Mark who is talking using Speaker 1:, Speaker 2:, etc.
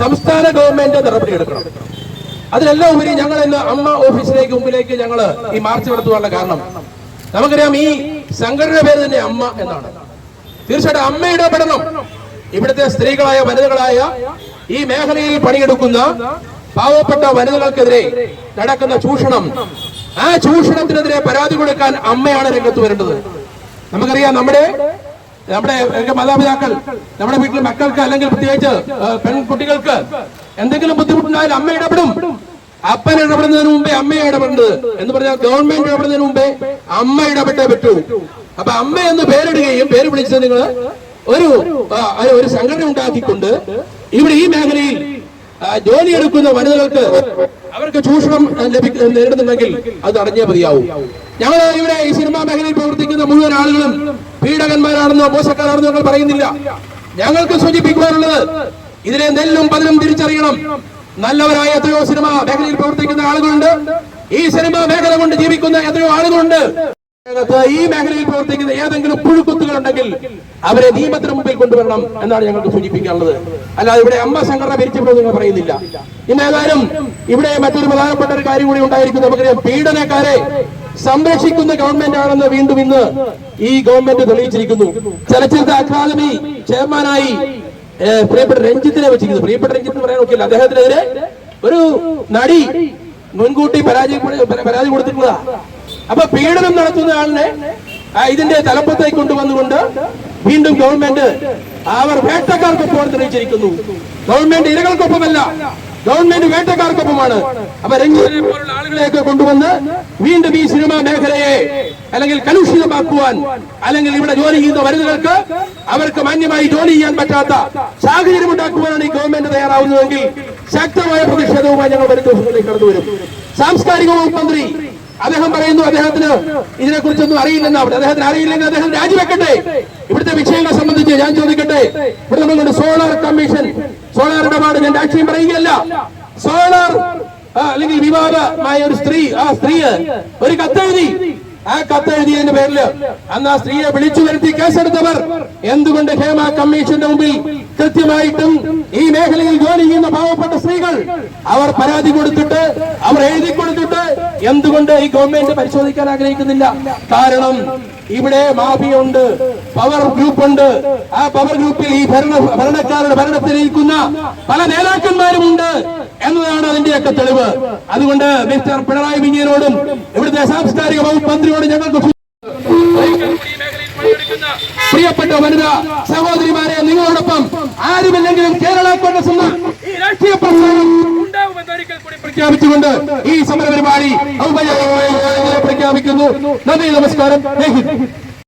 Speaker 1: സംസ്ഥാന ഗവൺമെന്റ് നടപടിയെടുക്കണം അതിലെല്ലാം ഉപരി ഞങ്ങൾ ഇന്ന് അമ്മ ഓഫീസിലേക്ക് മുമ്പിലേക്ക് ഞങ്ങൾ ഈ മാർച്ച് നടത്തുവാനുള്ള കാരണം. നമുക്കറിയാം ഈ സംഘടന പേര് തന്നെ അമ്മ എന്നാണ്. തീർച്ചയായിട്ടും അമ്മ ഇടപെടണം ഇവിടുത്തെ സ്ത്രീകളായ വനിതകളായ ഈ മേഖലയിൽ പണിയെടുക്കുന്ന പാവപ്പെട്ട വനിതകൾക്കെതിരെ നടക്കുന്ന ചൂഷണം. ആ ചൂഷണത്തിനെതിരെ പരാതി കൊടുക്കാൻ അമ്മയാണ് രംഗത്ത് വരേണ്ടത്. നമുക്കറിയാം നമ്മുടെ നമ്മുടെ മാതാപിതാക്കൾ നമ്മുടെ വീട്ടിലെ മക്കൾക്ക് അല്ലെങ്കിൽ പ്രത്യേകിച്ച് പെൺകുട്ടികൾക്ക് എന്തെങ്കിലും ബുദ്ധിമുട്ടുണ്ടായാൽ അമ്മ ഇടപെടും. അപ്പൻ ഇടപെടുന്നതിന് മുമ്പേ അമ്മ ഇടപെടുന്നത് എന്ന് പറഞ്ഞാൽ ഗവൺമെന്റ് ഇടപെടുന്നതിന് മുമ്പേ അമ്മ ഇടപെട്ടേ പറ്റൂ. അപ്പൊ അമ്മ എന്ന് പേരിടുകയും പേര് വിളിച്ച് നിങ്ങൾ ഒരു ഒരു സംഘടന ഉണ്ടാക്കിക്കൊണ്ട് ഇവിടെ ഈ മേഖലയിൽ ജോലി ജോലിയെടുക്കുന്ന വനിതകൾക്ക് അവർക്ക് ചൂഷണം നേരിടുന്നുണ്ടെങ്കിൽ അത് അടഞ്ഞേ മതിയാവും. ഞങ്ങൾ ഇവിടെ ഈ സിനിമാ മേഖലയിൽ പ്രവർത്തിക്കുന്ന മുഴുവൻ ആളുകളും പീഡകന്മാരാണെന്നോ മോശക്കാരാണെന്നോ ഞങ്ങൾ പറയുന്നില്ല. ഞങ്ങൾക്ക് സൂചിപ്പിക്കുവാനുള്ളത് ഇതിനെ നെല്ലും പതിനും തിരിച്ചറിയണം. നല്ലവരായ എത്രയോ സിനിമ മേഖലയിൽ പ്രവർത്തിക്കുന്ന ആളുകളുണ്ട്. ഈ സിനിമ മേഖല കൊണ്ട് ജീവിക്കുന്ന എത്രയോ ആളുകളുണ്ട്. ഈ മേഖലയിൽ പ്രവർത്തിക്കുന്ന ഏതെങ്കിലും പുഴുക്കുത്തുകൾ ഉണ്ടെങ്കിൽ അവരെ നിയമത്തിന് മുമ്പിൽ കൊണ്ടുവരണം എന്നാണ് ഞങ്ങൾക്ക് സൂചിപ്പിക്കാനുള്ളത്. അല്ലാതെ ഇവിടെ അമ്മ സംഘടന പിരിച്ചപ്പോൾ നിങ്ങൾ പറയുന്നില്ല. ഇന്ന് ഏതായാലും ഇവിടെ മറ്റൊരു പ്രധാനപ്പെട്ട ഒരു കാര്യം കൂടി ഉണ്ടായിരിക്കും. നമുക്കറിയാം പീഡനക്കാരെ സംരക്ഷിക്കുന്ന ഗവൺമെന്റ് ആണെന്ന് വീണ്ടും ഇന്ന് ഈ ഗവൺമെന്റ് തെളിയിച്ചിരിക്കുന്നു. ചലച്ചിത്ര അക്കാദമി ചെയർമാനായി പ്രിയപ്പെട്ട രഞ്ജിത്തിനെ വെച്ചിരിക്കുന്നു. പ്രിയപ്പെട്ട രഞ്ജിത്ത് പറയാൻ നോക്കില്ല അദ്ദേഹത്തിനെതിരെ ഒരു നടി മുൻകൂട്ടി പരാജയ പരാതി കൊടുത്തിട്ടുള്ളതാ. അപ്പൊ പീഡനം നടത്തുന്ന ആളിനെ ഇതിന്റെ തലപ്പത്തേക്ക് കൊണ്ടുവന്നുകൊണ്ട് വീണ്ടും ഗവൺമെന്റ് അവർ വേട്ടക്കാർക്കൊപ്പം തെളിയിച്ചിരിക്കുന്നു. ഗവൺമെന്റ് ഇരകൾക്കൊപ്പമല്ല ഗവൺമെന്റ് വേട്ടക്കാർക്കൊപ്പമാണ്. അപ്പൊ രഞ്ജിത്തിനെ പോലുള്ള ആളുകളെയൊക്കെ കൊണ്ടുവന്ന് വീണ്ടും ഈ സിനിമാ മേഖലയെ അല്ലെങ്കിൽ കലുഷിതമാക്കുവാൻ അല്ലെങ്കിൽ ഇവിടെ ജോലി ചെയ്യുന്ന വനിതകൾക്ക് അവർക്ക് മാന്യമായി ജോലി ചെയ്യാൻ പറ്റാത്ത സാഹചര്യം ഉണ്ടാക്കുവാനാണ് ഈ ഗവൺമെന്റ് തയ്യാറാവുന്നതെങ്കിൽ ശക്തമായ പ്രതിഷേധവുമായി ഞങ്ങൾ വരും ദിവസങ്ങളിലേക്ക് കടന്നു വരും. സാംസ്കാരിക വകുപ്പ് മന്ത്രി അദ്ദേഹം പറയുന്നു അദ്ദേഹത്തിന് ഇതിനെ കുറിച്ചൊന്നും അറിയില്ലെന്ന് അവിടെ. അദ്ദേഹത്തിന് അറിയില്ലെങ്കിൽ അദ്ദേഹം രാജിവെക്കട്ടെ. ഇവിടുത്തെ വിഷയങ്ങളെ സംബന്ധിച്ച് ഞാൻ ചോദിക്കട്ടെ. ഇവിടെ നമ്മളുടെ സോളാർ കമ്മീഷൻ സോളാർ ഇടപാട് ഞാൻ രാഷ്ട്രീയം പറയുകയല്ല. സോളാർ അല്ലെങ്കിൽ വിവാദമായ ഒരു സ്ത്രീ ആ സ്ത്രീ ഒരു കത്തെഴുതി. ആ കത്തെഴുതിയതിന്റെ പേരിൽ അന്ന് ആ സ്ത്രീയെ വിളിച്ചു വരുത്തി കേസെടുത്തവർ. എന്തുകൊണ്ട് ഹേമ കമ്മീഷന്റെ മുമ്പിൽ കൃത്യമായിട്ടും ഈ മേഖലയിൽ ജോലി ചെയ്യുന്ന പാവപ്പെട്ട സ്ത്രീകൾ അവർ പരാതി കൊടുത്തിട്ട് അവർ എഴുതി കൊടുത്തിട്ട് എന്തുകൊണ്ട് ഈ ഗവൺമെന്റ് പരിശോധിക്കാൻ ആഗ്രഹിക്കുന്നില്ല? കാരണം ഇവിടെ മാഫിയുണ്ട് പവർ ഗ്രൂപ്പ് ഉണ്ട്. ആ പവർ ഗ്രൂപ്പിൽ ഈ ഭരണ ഭരണക്കാരുടെ ഭരണത്തിലിരിക്കുന്ന പല നേതാക്കന്മാരുമുണ്ട് എന്നതാണ് അതിന്റെയൊക്കെ തെളിവ്. അതുകൊണ്ട് മിസ്റ്റർ പിണറായി വിജയനോടും ഇവിടുത്തെ സാംസ്കാരിക വകുപ്പ് മന്ത്രിയോടും ഞങ്ങൾക്ക് പ്രിയപ്പെട്ട വനിത സഹോദരിമാരെ നിങ്ങളോടൊപ്പം ആരുമില്ലെങ്കിലും കേരള കോൺഗ്രസ് ഈ രാഷ്ട്രീയ പ്രസ്ഥാനം ഉണ്ടാവുമെന്ന് ഒരിക്കൽ കൂടി പ്രഖ്യാപിച്ചുകൊണ്ട് ഈ സമര പരിപാടി ഔപചാരികമായി പ്രഖ്യാപിക്കുന്നു. നന്ദി നമസ്കാരം.